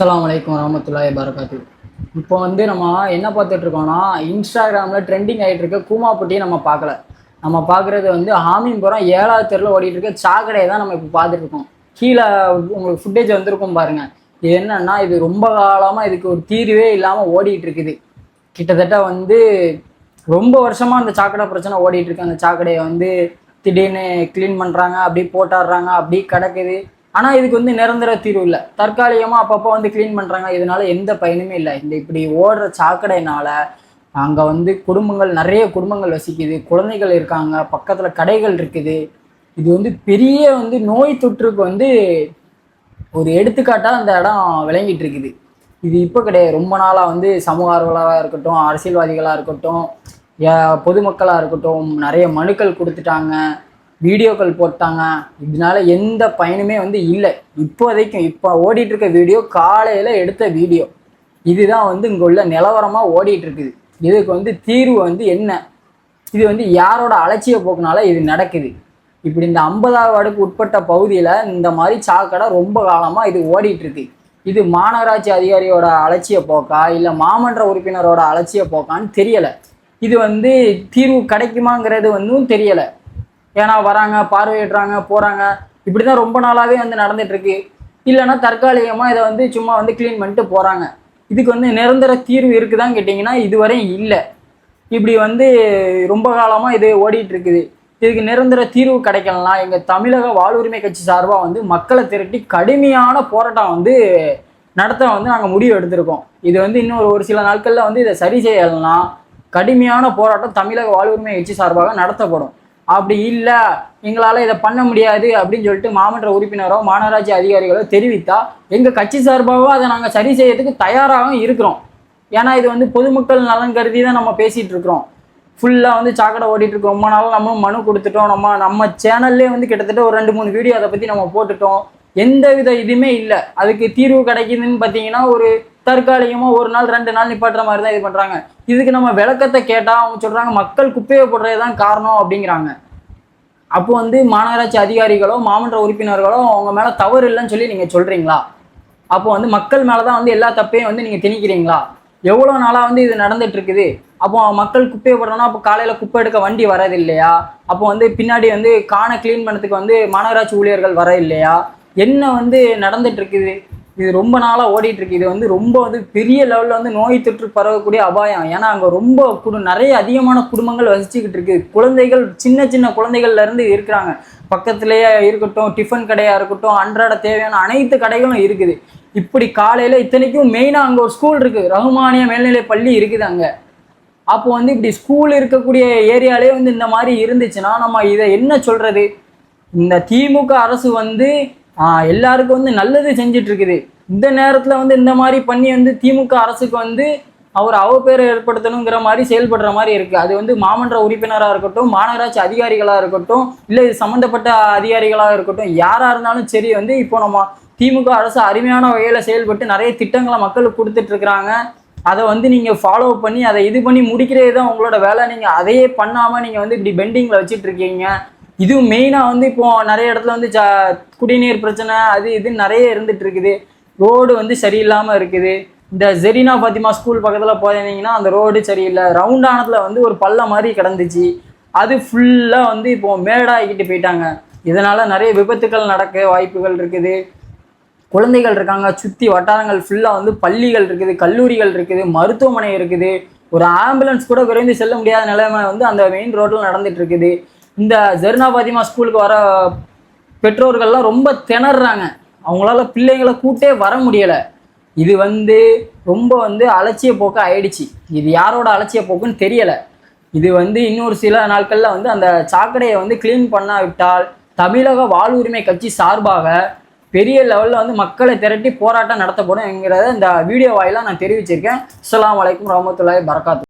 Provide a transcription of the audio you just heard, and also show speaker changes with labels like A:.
A: அஸ்லாம் வலைக்கம் வரமத்துல்லாஹி பரகாத்து இப்போ வந்து நம்ம என்ன பார்த்துட்டு இருக்கோம்னா இன்ஸ்டாகிராமில் ட்ரெண்டிங் ஆகிட்டு இருக்க கூமாப்பட்டியை நம்ம பார்க்கல. நம்ம பார்க்குறது வந்து ஹாமின்புரம் ஏழாவது தெருவில் ஓடிட்டு இருக்க சாக்கடையை தான் நம்ம இப்போ பார்த்துட்டு இருக்கோம். கீழே உங்களுக்கு ஃபுட்டேஜ் வந்திருக்கும் பாருங்க. இது என்னன்னா இது ரொம்ப காலமாக இதுக்கு ஒரு தீர்வே இல்லாமல் ஓடிட்டு இருக்குது கிட்டத்தட்ட வந்து ரொம்ப வருஷமாக அந்த சாக்கடை பிரச்சனை ஓடிட்டு இருக்கு அந்த சாக்கடையை வந்து திடீர்னு க்ளீன் பண்ணுறாங்க அப்படி போட்டாடுறாங்க அப்படி கிடக்குது. ஆனால் இதுக்கு வந்து நிரந்தர தீர்வு இல்லை. தற்காலிகமாக அப்பப்போ வந்து க்ளீன் பண்ணுறாங்க இதனால எந்த பயனுமே இல்லை. இந்த இப்படி ஓடுற சாக்கடைனால அங்கே வந்து குடும்பங்கள் நிறைய குடும்பங்கள் வசிக்குது. குழந்தைகள் இருக்காங்க. பக்கத்தில் கடைகள் இருக்குது. இது வந்து பெரிய வந்து நோய் தொற்றுக்கு வந்து ஒரு எடுத்துக்காட்டாக அந்த இடம் விளங்கிட்டு இருக்குது. இது இப்போ கிடையாது. ரொம்ப நாளாக வந்து சமூக ஆர்வலராக இருக்கட்டும் அரசியல்வாதிகளாக இருக்கட்டும் பொதுமக்களாக இருக்கட்டும் நிறைய மனுக்கள் கொடுத்துட்டாங்க. வீடியோக்கள் போட்டாங்க. இதனால எந்த பயனுமே வந்து இல்லை. இப்போதைக்கும் இப்போ ஓடிட்டு இருக்க வீடியோ காலையில் எடுத்த வீடியோ. இதுதான் வந்து இங்கே உள்ள நிலவரமாக ஓடிட்டு இருக்குது இதுக்கு வந்து தீர்வு வந்து என்ன? இது வந்து யாரோட அலட்சிய போக்குனால இது நடக்குது. இப்படி இந்த ஐம்பதாவது வார்டுக்கு உட்பட்ட பகுதியில் இந்த மாதிரி சாக்கடை ரொம்ப காலமாக இது ஓடிட்டு இருக்கு இது மாநகராட்சி அதிகாரியோட அலட்சிய போக்கா? இல்லை மாமன்ற உறுப்பினரோட அலட்சிய போக்கான்னு தெரியலை. இது வந்து தீர்வு கிடைக்குமாங்கிறது வந்தும் தெரியலை. ஏன்னா வராங்க பார்வையிடுறாங்க போகிறாங்க இப்படி தான் ரொம்ப நாளாகவே வந்து நடந்துகிட்ருக்கு இல்லைன்னா தற்காலிகமாக இதை வந்து சும்மா வந்து க்ளீன் பண்ணிட்டு போகிறாங்க இதுக்கு வந்து நிரந்தர தீர்வு இருக்குதான்னு கேட்டிங்கன்னா இதுவரையும் இல்லை. இப்படி வந்து ரொம்ப காலமாக இது ஓடிட்டுருக்குது. இதுக்கு நிரந்தர தீர்வு கிடைக்கலாம் எங்கள் தமிழக வாழ்வுரிமை கட்சி சார்பாக வந்து மக்களை திரட்டி கடுமையான போராட்டம் வந்து நடத்த வந்து நாங்கள் முடிவு எடுத்திருக்கோம். இது வந்து இன்னும் ஒரு சில நாட்களில் வந்து இதை சரி செய்யலைன்னா கடுமையான போராட்டம் தமிழக வாழ்வுரிமை கட்சி சார்பாக நடத்தப்படும். அப்படி இல்லை எங்களால் இதை பண்ண முடியாது அப்படின்னு சொல்லிட்டு மாமன்ற உறுப்பினரோ மாநகராட்சி அதிகாரிகளோ தெரிவித்தா எங்கள் கட்சி சார்பாகவும் அதை நாங்கள் சரி செய்யறதுக்கு தயாராகவும் இருக்கிறோம். ஏன்னா இது வந்து பொதுமக்கள் நலன் கருதி தான் நம்ம பேசிகிட்டு இருக்கிறோம். ஃபுல்லாக வந்து சாக்கடை ஓடிட்டு இருக்கோம். ரொம்ப நாள் நம்ம மனு கொடுத்துட்டோம். நம்ம நம்ம சேனல்லே வந்து கிட்டத்தட்ட ஒரு ரெண்டு மூணு வீடியோ அதை பற்றி நம்ம போட்டுட்டோம். எந்த வித இதுவுமே இல்லை. அதுக்கு தீர்வு கிடைக்குதுன்னு பார்த்தீங்கன்னா ஒரு தற்காலிகமாக ஒரு நாள் ரெண்டு நாள் நிப்பாட்டுற மாதிரி தான் இது பண்ணுறாங்க இதுக்கு நம்ம விளக்கத்தை கேட்டால் அவங்க சொல்கிறாங்க மக்கள் குப்பையை போடுறது தான் காரணம் அப்படிங்கிறாங்க. அப்போ வந்து மாநகராட்சி அதிகாரிகளோ மாமன்ற உறுப்பினர்களோ அவங்க மேலே தவறு இல்லைன்னு சொல்லி நீங்கள் சொல்கிறீங்களா அப்போ வந்து மக்கள் மேலே தான் வந்து எல்லா தப்பையும் வந்து நீங்கள் திணிக்கிறீங்களா? எவ்வளோ நாளாக வந்து இது நடந்துட்டு இருக்குது அப்போ மக்கள் குப்பையை போடுறோன்னா அப்போ காலையில் குப்பை எடுக்க வண்டி வரது இல்லையா? அப்போ வந்து பின்னாடி வந்து காணை க்ளீன் பண்ணதுக்கு வந்து மாநகராட்சி ஊழியர்கள் வர இல்லையா? என்ன வந்து நடந்துட்டு இருக்குது இது ரொம்ப நாளாக ஓடிட்டு இருக்கு இது வந்து ரொம்ப வந்து பெரிய லெவலில் வந்து நோய் தொற்று பரவக்கூடிய அபாயம். ஏன்னா அங்கே ரொம்ப குடு நிறைய அதிகமான குடும்பங்கள் வசிச்சுக்கிட்டு இருக்கு. குழந்தைகள் சின்ன சின்ன குழந்தைகள்ல இருந்து இருக்கிறாங்க. பக்கத்துலேயே இருக்கட்டும் டிஃபன் கடையாக இருக்கட்டும் அன்றாட தேவையான அனைத்து கடைகளும் இருக்குது. இப்படி காலையில் இத்தனைக்கும் மெயினாக அங்கே ஒரு ஸ்கூல் இருக்குது ரகுமானிய மேல்நிலை பள்ளி இருக்குது அங்கே. அப்போ வந்து இப்படி ஸ்கூல் இருக்கக்கூடிய ஏரியாலே வந்து இந்த மாதிரி இருந்துச்சுன்னா நம்ம இதை என்ன சொல்கிறது இந்த திமுக அரசு வந்து எல்லாருக்கும் வந்து நல்லது செஞ்சுட்டு இருக்குது இந்த நேரத்தில் வந்து இந்த மாதிரி பண்ணி வந்து திமுக அரசுக்கு வந்து அவர் அவப்பேரை ஏற்படுத்தணுங்கிற மாதிரி செயல்படுற மாதிரி இருக்கு. அது வந்து மாமன்ற உறுப்பினராக இருக்கட்டும் மாநகராட்சி அதிகாரிகளாக இருக்கட்டும் இல்லை இது சம்மந்தப்பட்ட அதிகாரிகளாக இருக்கட்டும் யாராக இருந்தாலும் சரி வந்து இப்போ நம்ம திமுக அரசு அருமையான வகையில் செயல்பட்டு நிறைய திட்டங்களை மக்களுக்கு கொடுத்துட்டு இருக்கிறாங்க அதை வந்து நீங்கள் ஃபாலோ பண்ணி அதை இது பண்ணி முடிக்கிறதே தான் உங்களோட வேலை. நீங்கள் அதையே பண்ணாமல் நீங்கள் வந்து இப்படி பெண்டிங்கில் வச்சுட்டு இருக்கீங்க இதுவும் மெயினாக வந்து இப்போ நிறைய இடத்துல வந்து ஜா குடிநீர் பிரச்சனை அது இது நிறைய இருந்துட்டு இருக்குது. ரோடு வந்து சரியில்லாமல் இருக்குது. இந்த ஜெரினா பாத்திமா ஸ்கூல் பக்கத்தில் போயிருந்தீங்கன்னா அந்த ரோடு சரியில்லை. ரவுண்டானத்தில் வந்து ஒரு பள்ளம் மாதிரி கிடந்துச்சு. அது ஃபுல்லாக வந்து இப்போ மேடாகிக்கிட்டு போயிட்டாங்க. இதனால் நிறைய விபத்துக்கள் நடக்க வாய்ப்புகள் இருக்குது. குழந்தைகள் இருக்காங்க சுற்றி வட்டாரங்கள் ஃபுல்லாக வந்து பள்ளிகள் இருக்குது கல்லூரிகள் இருக்குது மருத்துவமனை இருக்குது. ஒரு ஆம்புலன்ஸ் கூட விரைந்து செல்ல முடியாத நிலைமை வந்து அந்த மெயின் ரோட்டில் நடந்துட்டு இருக்குது. இந்த ஜெர்னா பாத்திமா ஸ்கூலுக்கு வர பெற்றோர்கள்லாம் ரொம்ப திணறாங்க. அவங்களால பிள்ளைங்களை கூட்டே வர முடியலை. இது வந்து ரொம்ப வந்து அலட்சிய போக்கு ஆயிடுச்சு. இது யாரோட அலட்சிய போக்குன்னு தெரியலை. இது வந்து இன்னொரு சில நாட்களில் வந்து அந்த சாக்கடையை வந்து க்ளீன் பண்ணாவிட்டால் தமிழக வாழ்வுரிமை கட்சி சார்பாக பெரிய லெவலில் வந்து மக்களை திரட்டி போராட்டம் நடத்தப்படும் என்கிறத இந்த வீடியோ வாயிலாக நான் தெரிவிச்சிருக்கேன். அஸ்லாம் வலைக்கம் வரமத்துல்லாஹி பரகாத்து